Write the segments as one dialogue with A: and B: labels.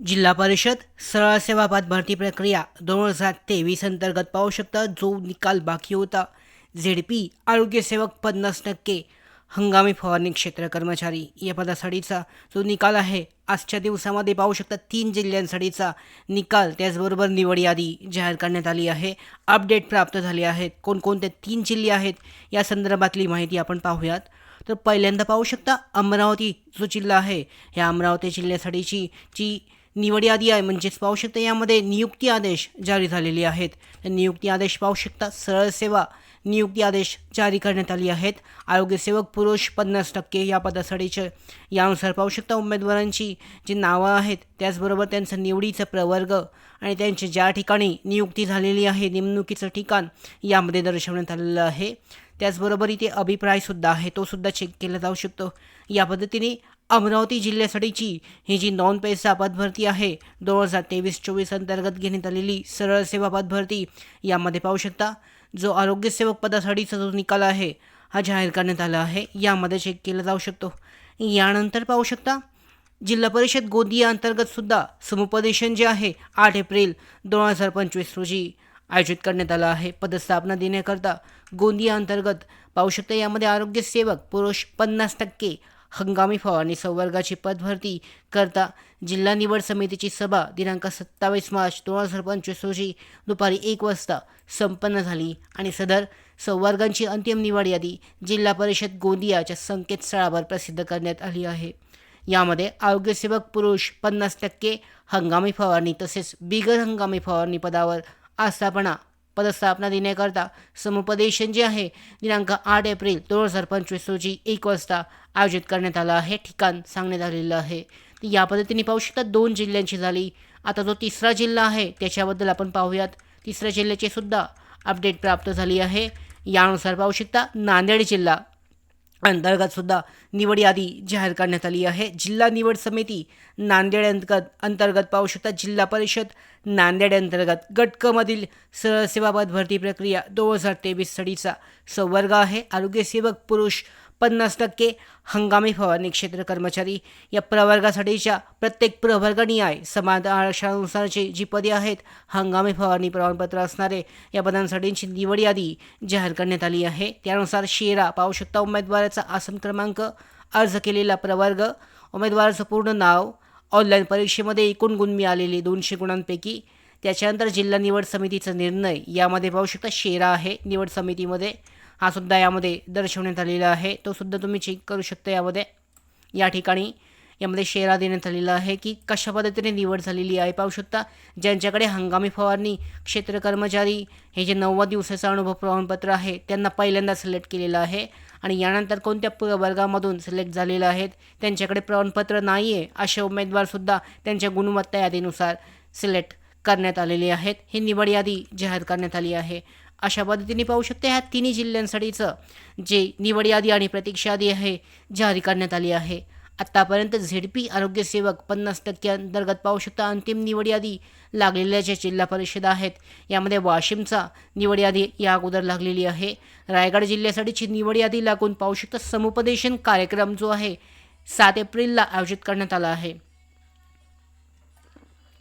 A: जिल्हा परिषद सरळ सेवा पद भरती प्रक्रिया दोन हजार तेवीस अंतर्गत पाहू शकता जो निकाल बाकी होता. झेड पी आरोग्यसेवक पन्नास टक्के हंगामी फवारणी क्षेत्र कर्मचारी या पदासाठीचा जो निकाल आहे आजच्या दिवसामध्ये पाहू शकता तीन जिल्ह्यांसाठीचा निकाल. त्याचबरोबर निवड यादी जाहीर करण्यात आली आहे. अपडेट प्राप्त झाले आहेत. कोणकोणते तीन जिल्हे आहेत या संदर्भातली माहिती आपण पाहूयात. तर पहिल्यांदा पाहू शकता अमरावती जो जिल्हा आहे या अमरावती जिल्ह्यासाठीची जी निवड यादी आहे म्हणजेच पाहू शकता यामध्ये नियुक्ती आदेश जारी झालेले आहेत. तर नियुक्ती आदेश पाहू शकता सरळ सेवा नियुक्ती आदेश जारी करण्यात आली आहेत. आरोग्यसेवक पुरुष पन्नास टक्के या पदासाठीचे यानुसार पाहू शकता उमेदवारांची जी नावं आहेत त्याचबरोबर त्यांचं निवडीचं प्रवर्ग आणि त्यांची ज्या ठिकाणी नियुक्ती झालेली आहे नेमणुकीचं ठिकाण यामध्ये दर्शवण्यात आलेलं आहे. त्याचबरोबर इथे अभिप्रायसुद्धा आहे तोसुद्धा चेक केला जाऊ शकतो. या पद्धतीने अमरावती जिल्ह्यासाठीची ही जी नॉन पैसा पदभरती आहे दोन हजार तेवीस चोवीस अंतर्गत घेण्यात आलेली सरळ सेवा पदभरती यामध्ये पाहू शकता जो आरोग्यसेवक पदासाठीचा जो निकाल आहे हा जाहीर करण्यात आला आहे यामध्ये चेक केला जाऊ शकतो. यानंतर पाहू शकता जिल्हा परिषद गोंदिया अंतर्गतसुद्धा समुपदेशन जे आहे आठ एप्रिल दोन हजार पंचवीस रोजी आयोजित करण्यात आलं आहे. पदस्थापना देण्याकरता गोंदिया अंतर्गत पाहू शकता यामध्ये आरोग्यसेवक पुरुष पन्नास टक्के हंगामी फवारणी संवर्गाची पदभरती करता जिल्हा निवड समितीची सभा दिनांक सत्तावीस मार्च दोन हजार पंचवीस रोजी दुपारी एक वाजता संपन्न झाली आणि सदर संवर्गांची अंतिम निवड यादी जिल्हा परिषद गोंदियाच्या संकेतस्थळावर प्रसिद्ध करण्यात आली आहे. यामध्ये आरोग्यसेवक पुरुष पन्नास टक्के हंगामी फवारणी तसेच बिगर हंगामी फवारणी पदावर आस्थापना पदस्थापना देण्याकरता समुपदेशन जे आहे दिनांक आठ एप्रिल दोन हजार पंचवीस रोजी एक वाजता आयोजित करण्यात आलं आहे. ठिकाण सांगण्यात आलेलं आहे. तर या पद्धतीने पाहू शकता दोन जिल्ह्यांची झाली आता जो तिसरा जिल्हा आहे त्याच्याबद्दल आपण पाहूयात. तिसऱ्या जिल्ह्याची सुद्धा अपडेट प्राप्त झाली आहे. यानुसार पाहू शकता नांदेड जिल्हा अंतर्गत सुद्धा निवड यादी जाहीर करण्यात आली आहे. जिल्हा निवड समिती नांदेड अंतर्गत अंतर्गत पाहू शकता जिल्हा परिषद नांदेड अंतर्गत गटकमधील सरळ सेवा भरती प्रक्रिया दोन हजार तेवीस सडीचा संवर्ग आहे. आरोग्यसेवक पुरुष पन्नास टक्के हंगामी फवारणी क्षेत्र कर्मचारी या प्रवर्गासाठीच्या प्रत्येक प्रवर्गनिहाय समान आरक्षणानुसारची जी पदे आहेत हंगामी फवारणी प्रमाणपत्र असणारे या पदांसाठीची निवड यादी जाहीर करण्यात आली आहे. त्यानुसार शेरा पाहू शकता उमेदवाराचा आसन क्रमांक अर्ज केलेला प्रवर्ग उमेदवाराचं पूर्ण नाव ऑनलाईन परीक्षेमध्ये एकूण गुण मिळालेले दोनशे गुणांपैकी त्याच्यानंतर जिल्हा निवड समितीचा निर्णय यामध्ये पाहू शकता शेरा आहे निवड समितीमध्ये हा सुद्धा यामध्ये दर्शवण्यात आलेला आहे. तो सुद्धा तुम्ही चेक करू शकता यामध्ये. या ठिकाणी यामध्ये शेरा देण्यात आलेला आहे की कशा पद्धतीने निवड झालेली आहे पाहू शकता. ज्यांच्याकडे हंगामी फवारणी क्षेत्र कर्मचारी हे जे नव्वद दिवसाचं अनुभव प्रमाणपत्र आहे त्यांना पहिल्यांदा सिलेक्ट केलेलं आहे. आणि यानंतर कोणत्या प्रवर्गामधून सिलेक्ट झालेलं आहेत त्यांच्याकडे प्रमाणपत्र नाही आहे असे उमेदवारसुद्धा त्यांच्या गुणवत्ता यादीनुसार सिलेक्ट करण्यात आलेले आहेत. ही निवड यादी जाहीर करण्यात आली आहे. अशा पद्धतीने पाहू शकते. ह्या तिन्ही जिल्ह्यांसाठीचं जे निवड यादी आणि प्रतीक्षा यादी आहे जारी करण्यात आली आहे. आत्तापर्यंत झेड पी आरोग्यसेवक पन्नास टक्के अंतर्गत पाहू शकता. अंतिम निवड यादी लागलेल्या ज्या जिल्हा परिषद आहेत. यामध्ये वाशिमचा निवड यादी या अगोदर लागलेली आहे. रायगड जिल्ह्यासाठीची निवड यादी लागून पाहू शकता समुपदेशन कार्यक्रम जो आहे सात एप्रिलला आयोजित करण्यात आला आहे.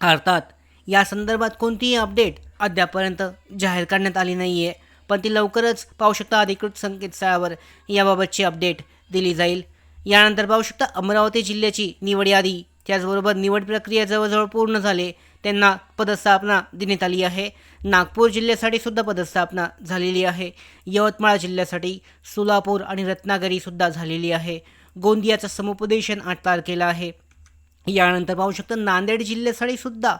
A: अर्थात या संदर्भात कोणतीही अपडेट अद्यापर्यंत जाहीर करण्यात आली नाही आहे पण ती लवकरच पाहू शकता अधिकृत संकेतस्थळावर याबाबतची अपडेट दिली जाईल. यानंतर पाहू शकता अमरावती जिल्ह्याची निवड यादी. त्याचबरोबर निवड प्रक्रिया जवळजवळ पूर्ण झाले. त्यांना पदस्थापना देण्यात आली आहे. नागपूर जिल्ह्यासाठी सुद्धा पदस्थापना झालेली आहे. यवतमाळ जिल्ह्यासाठी सोलापूर आणि रत्नागिरीसुद्धा झालेली आहे. गोंदियाचं समुपदेशन आठ तारखेला आहे. यानंतर पाहू शकता नांदेड जिल्ह्यासाठी सुद्धा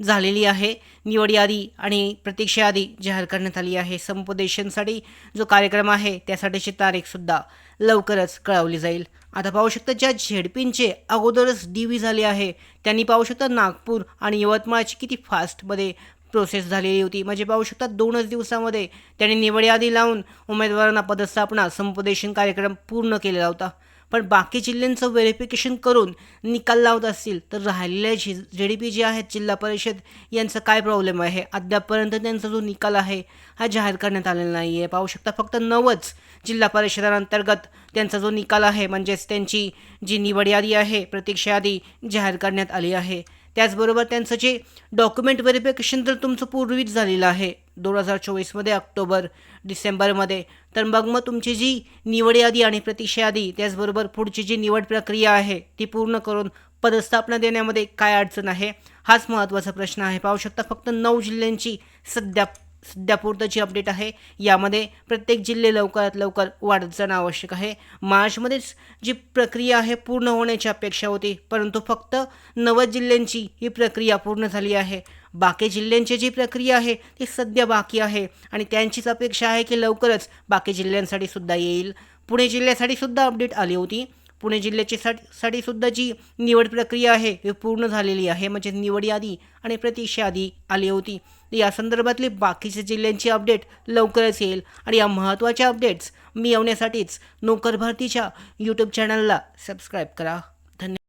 A: झालेली आहे. निवड यादी आणि प्रतीक्षा यादी जाहीर करण्यात आली आहे. समुपदेशनसाठी जो कार्यक्रम आहे त्यासाठीची तारीखसुद्धा लवकरच कळवली जाईल. आता पाहू शकता ज्या झेडपींचे अगोदरच डी व्ही झाले आहे त्यांनी पाहू शकता नागपूर आणि यवतमाळची किती फास्टमध्ये प्रोसेस झालेली होती. म्हणजे पाहू शकता दोनच दिवसामध्ये त्यांनी निवड यादी लावून उमेदवारांना पदस्थापना समुपदेशन कार्यक्रम पूर्ण केलेला होता. पण बाकी जिल्ह्यांचं व्हेरिफिकेशन करून निकाल लावत असतील तर राहिलेल्या जि जे डी पी जे आहेत जिल्हा परिषद यांचा काय प्रॉब्लेम आहे? अद्यापपर्यंत त्यांचा जो निकाल आहे हा जाहीर करण्यात आलेला नाही आहे पाहू शकता फक्त नवच जिल्हा परिषदांतर्गत त्यांचा जो निकाल आहे म्हणजेच त्यांची जी निवड यादी आहे प्रतीक्षा यादी जाहीर करण्यात आली आहे. त्याचबरोबर त्यांचं जे डॉक्युमेंट व्हेरिफिकेशन तर तुमचं पूर्वीच झालेलं आहे. दोन हजार चोवीसमध्ये ऑक्टोबर डिसेंबरमध्ये. तर मग मग तुमची जी निवड यादी आणि प्रतीक्षा यादी त्याचबरोबर पुढची जी निवड प्रक्रिया आहे ती पूर्ण करून पदस्थापना देण्यामध्ये काय अडचण आहे? हाच महत्त्वाचा प्रश्न आहे. पाहू शकता फक्त नऊ जिल्ह्यांची सध्या सध्यापुरताची अपडेट आहे. यामध्ये प्रत्येक जिल्हे लवकरात लवकर वाढत जाणं आवश्यक आहे. मार्चमध्येच जी प्रक्रिया आहे पूर्ण होण्याची अपेक्षा होती. परंतु फक्त नव्वद जिल्ह्यांची ही प्रक्रिया पूर्ण झाली आहे. बाकी जिल्ह्यांची जी प्रक्रिया आहे ती सध्या बाकी आहे. आणि त्यांचीच अपेक्षा आहे की लवकरच बाकी जिल्ह्यांसाठी सुद्धा येईल. पुणे जिल्ह्यासाठी सुद्धा अपडेट आली होती. पुणे जिल्ह्याची साठी साठी सुद्धा जी निवड प्रक्रिया आहे ही पूर्ण झालेली आहे. म्हणजे निवड यादी आणि प्रतीक्षा यादी आली होती. या संदर्भातली बाकीच्या जिल्ह्यांची अपडेट लवकरच येईल. आणि या महत्त्वाच्या अपडेट्स मिळवण्यासाठीच नोकर भरतीच्या यूट्यूब चॅनलला सबस्क्राईब करा. धन्यवाद.